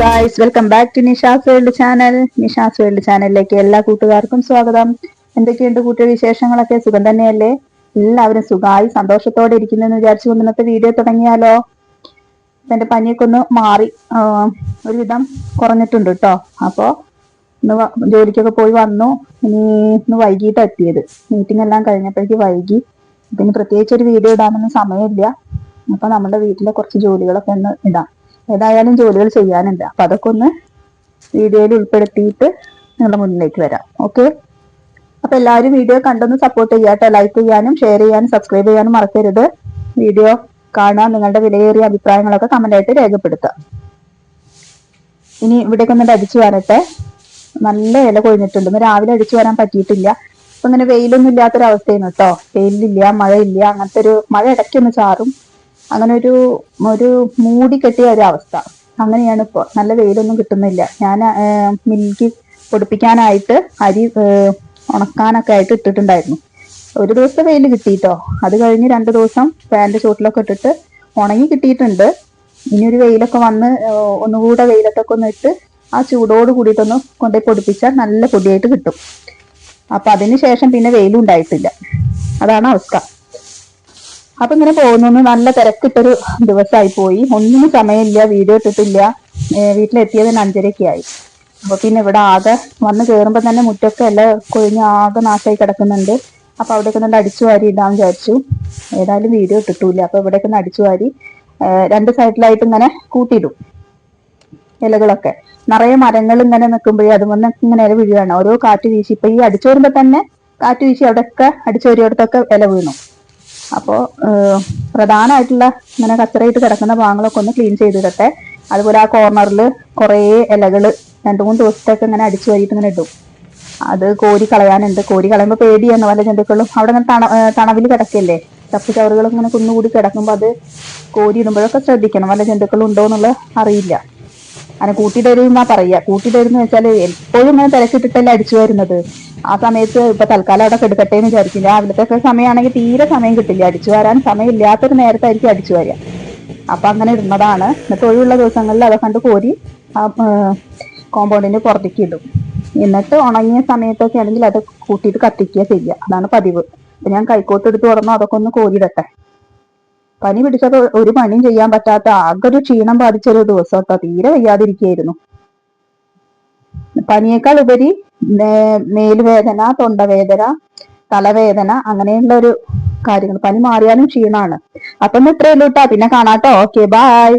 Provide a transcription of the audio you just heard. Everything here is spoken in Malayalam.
Guys welcome back to Nisha's world channel Nisha's world ചാനലിലേക്ക് എല്ലാ കൂട്ടുകാർക്കും സ്വാഗതം. എന്തൊക്കെയുണ്ട് കൂട്ടിയ വിശേഷങ്ങളൊക്കെ? സുഖം തന്നെയല്ലേ? എല്ലാവരും സുഖമായി സന്തോഷത്തോടെ ഇരിക്കുന്നെന്ന് വിചാരിച്ചു കൊണ്ട് ഇന്നത്തെ വീഡിയോ തുടങ്ങിയാലോ? എന്റെ പനിയൊക്കെ ഒന്ന് മാറി ഒരുവിധം കുറഞ്ഞിട്ടുണ്ട് കേട്ടോ അപ്പോ ഇന്ന് ജോലിക്കൊക്കെ പോയി വന്നു. ഇനി ഇന്ന് വൈകിട്ട് എത്തിയത്. മീറ്റിംഗ് എല്ലാം കഴിഞ്ഞപ്പോഴേക്ക് വൈകി. പിന്നെ പ്രത്യേകിച്ച് ഒരു വീഡിയോ ഇടാനൊന്നും സമയമില്ല. അപ്പൊ നമ്മുടെ വീട്ടിലെ കുറച്ച് ജോലികളൊക്കെ ഒന്ന് ഇടാം. ഏതായാലും ജോലികൾ ചെയ്യാനുണ്ട്. അപ്പൊ അതൊക്കെ ഒന്ന് വീഡിയോയിൽ ഉൾപ്പെടുത്തിയിട്ട് നിങ്ങളുടെ മുന്നിലേക്ക് വരാം. ഓക്കെ അപ്പൊ എല്ലാവരും വീഡിയോ കണ്ടൊന്ന് സപ്പോർട്ട് ചെയ്യാട്ടോ. ലൈക്ക് ചെയ്യാനും ഷെയർ ചെയ്യാനും സബ്സ്ക്രൈബ് ചെയ്യാനും മറക്കരുത്. വീഡിയോ കാണാൻ നിങ്ങളുടെ വിലയേറിയ അഭിപ്രായങ്ങളൊക്കെ കമന്റ് ആയിട്ട് രേഖപ്പെടുത്താം. ഇനി ഇവിടേക്ക് ഒന്ന് അടിച്ചു വരട്ടെ. നല്ല ഇല കൊഴിഞ്ഞിട്ടുണ്ട്. ഇന്ന് രാവിലെ അടിച്ചു വരാൻ പറ്റിയിട്ടില്ല. അപ്പൊ ഇങ്ങനെ വെയിലൊന്നും ഇല്ലാത്തൊരവസ്ഥയാണ് കേട്ടോ. വെയിലില്ല മഴയില്ല അങ്ങനത്തെ ഒരു മഴ ഇടയ്ക്കൊന്ന് ചാറും. അങ്ങനെ ഒരു ഒരു മൂടി കെട്ടിയ ഒരു അവസ്ഥ. അങ്ങനെയാണ് ഇപ്പോ. നല്ല വെയിലൊന്നും കിട്ടുന്നില്ല. ഞാൻ മിൽക്ക് പൊടിപ്പിക്കാനായിട്ട് അരി ഉണക്കാനൊക്കെ ആയിട്ട് ഇട്ടിട്ടുണ്ടായിരുന്നു. ഒരു ദിവസം വെയിൽ കിട്ടിയിട്ടോ? അത് കഴിഞ്ഞ് രണ്ട് ദിവസം ഫാന്റെ ചോട്ടിലൊക്കെ ഇട്ടിട്ട് ഉണങ്ങി കിട്ടിയിട്ടുണ്ട്. ഇനി ഒരു വെയിലൊക്കെ വന്ന് ഒന്നുകൂടെ വെയിലത്തൊക്കെ ഒന്ന് ഇട്ട് ആ ചൂടോട് കൂടിയിട്ടൊന്ന് കൊണ്ടുപോയി പൊടിപ്പിച്ചാൽ നല്ല പൊടിയായിട്ട് കിട്ടും. അപ്പൊ അതിന് ശേഷം പിന്നെ വെയിലും ഉണ്ടായിട്ടില്ല. അതാണ് അവസ്ഥ. അപ്പൊ ഇങ്ങനെ പോകുന്നു നല്ല തിരക്കിട്ടൊരു ദിവസമായി പോയി. ഒന്നിനും സമയമില്ല വീഡിയോ ഇട്ടിട്ടില്ല. വീട്ടിലെത്തിയത് അഞ്ചരക്കായി ആയി അപ്പൊ പിന്നെ ഇവിടെ ആകെ വന്ന് കയറുമ്പോ തന്നെ മുറ്റൊക്കെ എല്ലാം കൊഴിഞ്ഞ് ആകെ നാശമായി കിടക്കുന്നുണ്ട്. അപ്പൊ അവിടെയൊക്കെ ഒന്ന് അടിച്ചു വാരി ഇടാന്ന് വിചാരിച്ചു. ഏതായാലും വീഡിയോ ഇട്ടിട്ടില്ല. അപ്പൊ ഇവിടെയൊക്കെ ഒന്ന് അടിച്ചു വാരി രണ്ട് സൈഡിലായിട്ട് ഇങ്ങനെ കൂട്ടിയിടും ഇലകളൊക്കെ. നിറയെ മരങ്ങൾ ഇങ്ങനെ നിൽക്കുമ്പോഴേ അതുകൊണ്ട് ഇങ്ങനെ ഇല വീഴുകയാണ്. ഓരോ കാറ്റ് വീശി. ഇപ്പൊ ഈ അടിച്ചു വരുമ്പോ തന്നെ കാറ്റ് വീശി അവിടെയൊക്കെ അടിച്ചു വരിയോടത്തൊക്കെ ഇല വീണു. അപ്പോൾ പ്രധാനമായിട്ടുള്ള ഇങ്ങനെ കച്ചറയിട്ട് കിടക്കുന്ന ഭാഗങ്ങളൊക്കെ ഒന്ന് ക്ലീൻ ചെയ്തിടട്ടെ. അതുപോലെ ആ കോർണറിൽ കുറേ ഇലകൾ രണ്ടു മൂന്ന് ദിവസത്തേക്ക് ഇങ്ങനെ അടിച്ചു വരിയിട്ട് ഇങ്ങനെ ഇടും. അത് കോരി കളയാനുണ്ട്. കോരി കളയുമ്പോൾ പേടിയാണ്. വല്ല ജന്തുക്കളും അവിടെ ഇങ്ങനെ തണ തണവിൽ കിടക്കല്ലേ? ചപ്പ് ചവറുകളൊക്കെ ഇങ്ങനെ കുന്നുകൂടി കിടക്കുമ്പോൾ അത് കോരി ഇടുമ്പോഴൊക്കെ ശ്രദ്ധിക്കണം. വല്ല ജന്തുക്കളും ഉണ്ടോ എന്നുള്ളത് അറിയില്ല. അങ്ങനെ കൂട്ടിയിട്ടരുന്നാ പറയുക. കൂട്ടിയിട്ടരുന്ന് വെച്ചാൽ എപ്പോഴും ഇങ്ങനെ തിരക്കിട്ടിട്ടല്ലേ അടിച്ചു വരുന്നത്. ആ സമയത്ത് ഇപ്പൊ തൽക്കാലം അവിടെ കെടുക്കട്ടെ എന്ന് വിചാരിക്കും രാവിലത്തെ സമയമാണെങ്കിൽ തീരെ സമയം കിട്ടില്ല. അടിച്ചു വരാൻ സമയമില്ലാത്തൊരു നേരത്തായിരിക്കും അടിച്ചു വരിക. അപ്പൊ അങ്ങനെ ഇടുന്നതാണ് എന്നിട്ട് ഒഴിവുള്ള ദിവസങ്ങളിൽ അവ കണ്ട് കോരി ആ കോമ്പൗണ്ടിന്റെ പുറത്തേക്ക് ഇടും. എന്നിട്ട് ഉണങ്ങിയ സമയത്തൊക്കെ ആണെങ്കിൽ അത് കൂട്ടിയിട്ട് കത്തിക്കുക ചെയ്യുക. അതാണ് പതിവ്. അപ്പൊ ഞാൻ കൈക്കോട്ട് എടുത്ത് തുറന്നു അതൊക്കെ ഒന്ന് കോരിയിടട്ടെ പനി പിടിച്ചത് ഒരു പണിയും ചെയ്യാൻ പറ്റാത്ത ആകെ ഒരു ക്ഷീണം ബാധിച്ചൊരു ദിവസം കേട്ടോ തീരെ വയ്യാതിരിക്കുകയായിരുന്നു. പനിയേക്കാൾ ഉപരി മേലുവേദന തൊണ്ടവേദന തലവേദന അങ്ങനെയുള്ള ഒരു കാര്യങ്ങൾ. പനി മാറിയാലും ക്ഷീണാണ്. അപ്പൊ ഇന്ന് ഇത്രയേ ഉള്ളൂ കേട്ടോ പിന്നെ കാണാട്ടോ. Okay bye